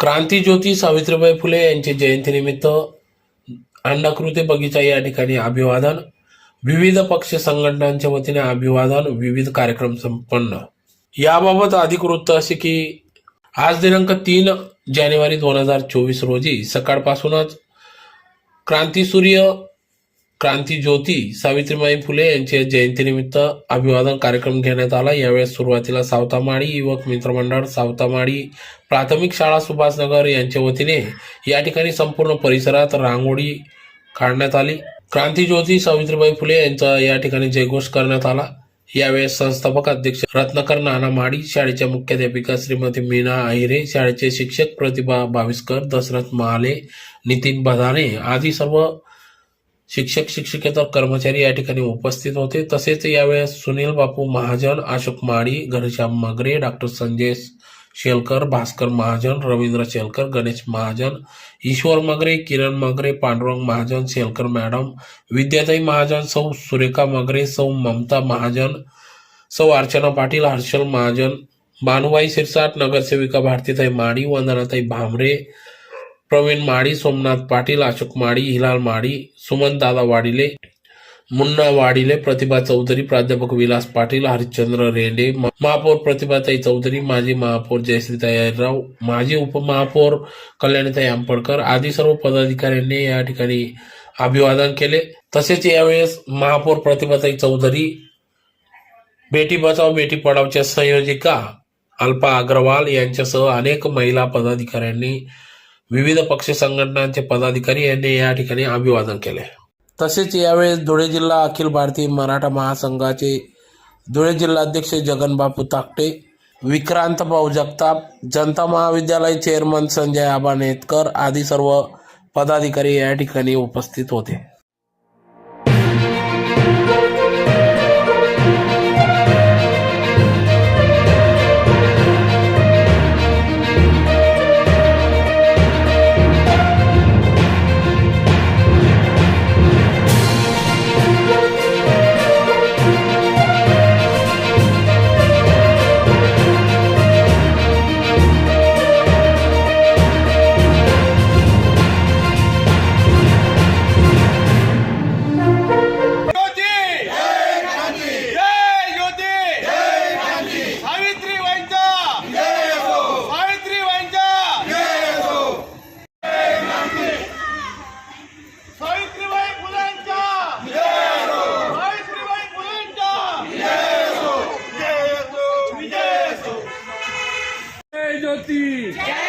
क्रांतीज्योती सावित्रीबाई फुले यांची जयंतीनिमित्त अंडाकृती बगीचा या ठिकाणी अभिवादन. विविध पक्ष संघटनांच्या वतीने अभिवादन. विविध कार्यक्रम संपन्न. याबाबत अधिक वृत्त असे की आज दिनांक तीन जानेवारी दोन हजार चोवीस रोजी सकाळपासूनच क्रांतीसूर्य क्रांती ज्योती सावित्रीबाई फुले यांच्या जयंतीनिमित्त अभिवादन कार्यक्रम घेण्यात आला. यावेळेस सुरुवातीला सावतामाळी युवक मित्रमंडळ सावतामाळी प्राथमिक शाळा सुभाषनगर यांच्या वतीने या ठिकाणी संपूर्ण परिसरात रांगोळी काढण्यात आली. क्रांती ज्योती सावित्रीबाई फुले यांचा या ठिकाणी जयघोष करण्यात आला. यावेळेस संस्थापक अध्यक्ष रत्नाकर नाना माडी शाळेच्या मुख्याध्यापिका श्रीमती मीना आहिरे शाळेचे शिक्षक प्रतिभा बाविस्कर दशरथ महाले नितीन बधाने आदी सर्व शिक्षक शिक्षकेतर कर्मचारी या ठिकाणी उपस्थित होते. तसेच यावेळेस सुनील बापू महाजन अशोक माळी घनश्याम मगरे डॉक्टर संजय शेलकर भास्कर महाजन रवींद्र शेलकर गणेश महाजन ईश्वर मगरे किरण मगरे पांडुरंग महाजन शेलकर मॅडम विद्याताई महाजन सौ सुरेखा मगरे सौ ममता महाजन सौ अर्चना पाटील हर्षल महाजन भानुबाई शिरसाट नगरसेविका भारतीताई माडी वंदनाताई भामरे प्रवीण माडी सोमनाथ पाटील अशोक माडी हिलाल माडी सुमन दादा वाडिले मुन्ना वाडिले प्रतिभा चौधरी प्राध्यापक विलास पाटील हरिश्चंद्र रेंडे महापौर प्रतिभाताई चौधरी माजी महापौर जयश्रीताई अय्यरराव माजी उपमहापौर कल्याणीताई आंबडकर आदी सर्व पदाधिकाऱ्यांनी या ठिकाणी अभिवादन केले. तसेच यावेळेस महापौर प्रतिभाताई चौधरी बेटी बचाव बेटी पढावच्या संयोजिका अल्पा अग्रवाल यांच्यासह अनेक महिला पदाधिकाऱ्यांनी विविध पक्ष संघटनांचे पदाधिकारी यांनी या ठिकाणी अभिवादन केले. तसेच यावेळेस धुळे जिल्हा अखिल भारतीय मराठा महासंघाचे धुळे जिल्हाध्यक्ष जगनबापू ताकटे विक्रांत भाऊ जगताप जनता महाविद्यालय चेअरमन संजय आबा नेतकर आदी सर्व पदाधिकारी या ठिकाणी उपस्थित होते. জ্যোতি জয়